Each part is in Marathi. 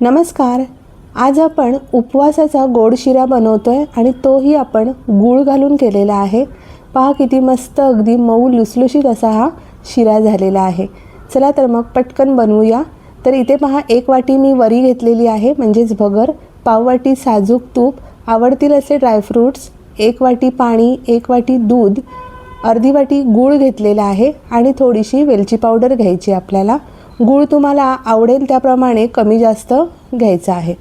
नमस्कार. आज आपण उपवासाचा गोड शिरा बनवतो आहे आणि तोही आपण गूळ घालून केलेला आहे. पहा किती मस्त अगदी मऊ लुसलुशीत असा हा शिरा झालेला आहे. चला तर मग पटकन बनवूया. तर इथे पहा एक वाटी मी वरी घेतलेली आहे म्हणजेच भगर पाववाटी साजूक तूप आवडतील असे ड्रायफ्रूट्स एक वाटी पाणी एक वाटी दूध अर्धी वाटी गूळ घेतलेला आहे आणि थोडीशी वेलची पावडर घ्यायची आपल्याला. गूळ तुम्हाला आवडेल त्याप्रमाणे कमी जास्त घ्यायचा आहे.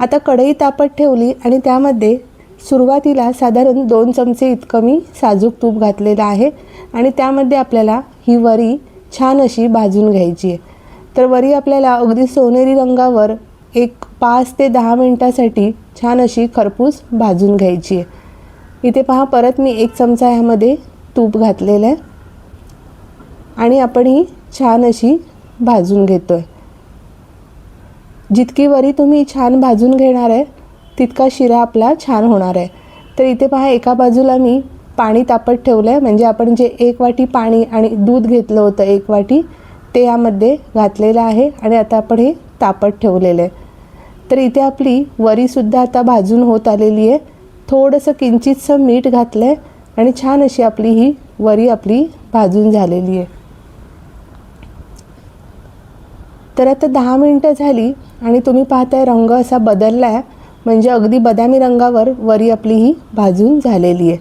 आता कढई तापत ठेवली आणि त्यामध्ये सुरुवातीला साधारण दोन चमचे इतकं मी साजूक तूप घातलेलं आहे आणि त्यामध्ये आपल्याला ही वरी छान अशी भाजून घ्यायची आहे. तर वरी आपल्याला अगदी सोनेरी रंगावर एक पाच ते दहा मिनटासाठी छान अशी खरपूस भाजून घ्यायची आहे. इथे पहा परत मी एक चमचा ह्यामध्ये तूप घातलेलं आहे. आणि आपण ही छान अशी भाजून घेतो आहे जितकी वरी तुम्ही छान भाजून घेणार आहे तितका शिरा आपला छान होणार आहे. तर इथे पहा एका बाजूला मी पाणी तापत ठेवलं आहे म्हणजे आपण जे एक वाटी पाणी आणि दूध घेतलं होतं एक वाटी ते यामध्ये घातलेलं आहे आणि आता आपण हे तापत ठेवलेलं आहे. तर इथे आपली वरीसुद्धा आता भाजून होत आलेली आहे. थोडंसं किंचितसं मीठ घातलं आहे आणि छान अशी आपली ही वरी आपली भाजून झालेली आहे. तर आता दहा मिनटं झाली आणि तुम्ही पाहताय रंग असा बदलला आहे म्हणजे अगदी बदामी रंगावर वरी आपली ही भाजून झालेली आहे.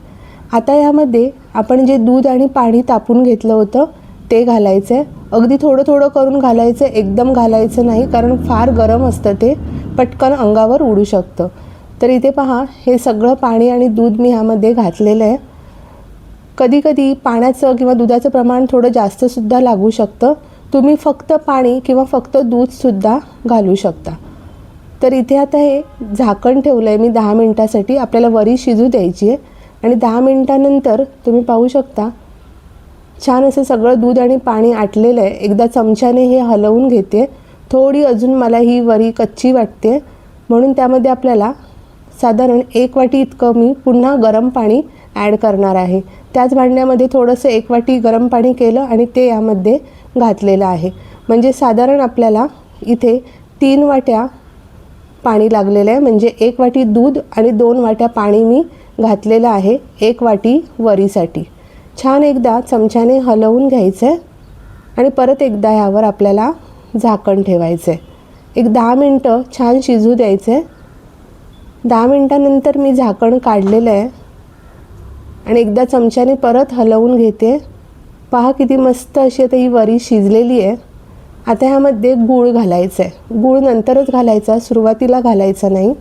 आता यामध्ये आपण जे दूध आणि पाणी तापून घेतलं होतं ते घालायचं आहे अगदी थोडं थोडं करून घालायचं एकदम घालायचं नाही कारण फार गरम असतं ते. पटकन अंगावर उडू शकतं. तर इथे पहा हे सगळं पाणी आणि दूध मी ह्यामध्ये घातलेलं आहे. कधीकधी पाण्याचं किंवा दुधाचं प्रमाण थोडं जास्तसुद्धा लागू शकतं. तुम्ही फक्त पाणी किंवा फक्त दूधसुद्धा घालू शकता. तर इथे आता हे झाकण ठेवलं आहे मी दहा मिनटासाठी. आपल्याला वरी शिजू द्यायची आहे. आणि दहा मिनटानंतर तुम्ही पाहू शकता छान असं सगळं दूध आणि पाणी आटलेलं आहे. एकदा चमच्याने हे हलवून घेते. थोडी अजून मला ही वरी कच्ची वाटते. म्हणून त्यामध्ये आपल्याला साधारण एक वाटी इतकं मी पुन्हा गरम पाणी ॲड करणार आहे. त्याच भांड्यामध्ये थोडंसं एक वाटी गरम पाणी केलं आणि ते यामध्ये घातलेलं आहे. म्हणजे साधारण आपल्याला इथे तीन वाट्या पाणी लागलेलं आहे. म्हणजे एक वाटी दूध आणि दोन वाट्या पाणी मी घातलेलं आहे. एक वाटी वरीसाठी. छान एकदा चमच्याने हलवून घ्यायचं आहे आणि परत एकदा ह्यावर आपल्याला झाकण ठेवायचं आहे एक दहा मिनटं छान शिजू द्यायचं आहे दहा मिनटानंतर मी झाकण काढलेलं आहे. आणि एकदा चमच्याने परत हलवून घेते. पहा किती मस्त अशी आता ही वरी शिजलेली आहे. आता ह्यामध्ये गूळ घालायचं आहे गूळ नंतरच घालायचा सुरुवातीला घालायचा नाही.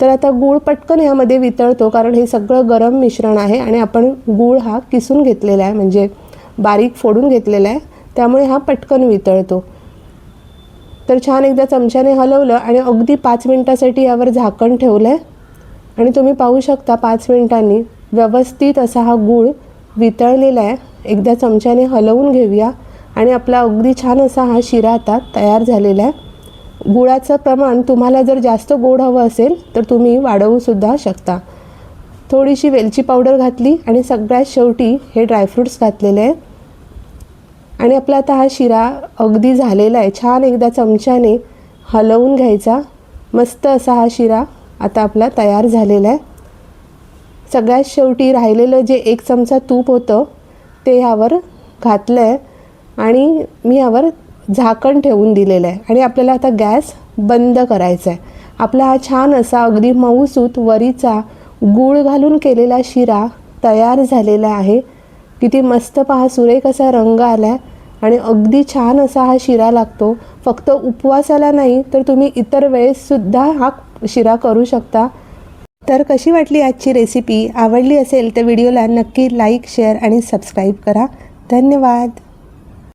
तर आता गूळ पटकन ह्यामध्ये वितळतो कारण हे सगळं गरम मिश्रण आहे आणि आपण गूळ हा किसून घेतलेला आहे म्हणजे बारीक फोडून घेतलेला आहे. त्यामुळे हा पटकन वितळतो. तर छान एकदा चमच्याने हलवलं आणि अगदी पाच मिनटासाठी यावर झाकण ठेवलं आहे आणि तुम्ही पाहू शकता पाच मिनिटांनी व्यवस्थित असा हा गूळ वितळलेला आहे. एकदा चमच्याने हलवून घेऊया आणि आपला अगदी छान असा हा शिरा आता तयार झालेला आहे. गुळाचं प्रमाण तुम्हाला जर जास्त गोड हवं असेल तर तुम्ही वाढवूसुद्धा शकता. थोडीशी वेलची पावडर घातली आणि सगळ्यात शेवटी हे ड्रायफ्रूट्स घातलेले आहे आणि आपला आता हा शिरा अगदी झालेला आहे. छान एकदा चमच्याने हलवून घ्यायचा. मस्त असा हा शिरा आता आपला तयार झालेला आहे. सगळ्यात शेवटी राहिलेलं जे एक चमचा तूप होतं ते ह्यावर घातलं आहे आणि मी यावर झाकण ठेवून दिलेलं आहे. आणि आपल्याला आता गॅस बंद करायचा आहे. आपला हा छान असा अगदी मऊसूत वरीचा गूळ घालून केलेला शिरा तयार झालेला आहे. किती मस्त पहा सुरेख असा रंग आला आहे आणि अगदी छान असा हा शिरा लागतो. फक्त उपवासाला नाही तर तुम्ही इतर वेळेससुद्धा हा शिरा करू शकता. तर कशी वाटली आजची रेसिपी आवडली असेल तर व्हिडिओला नक्की लाईक शेअर आणि सबस्क्राईब करा. धन्यवाद.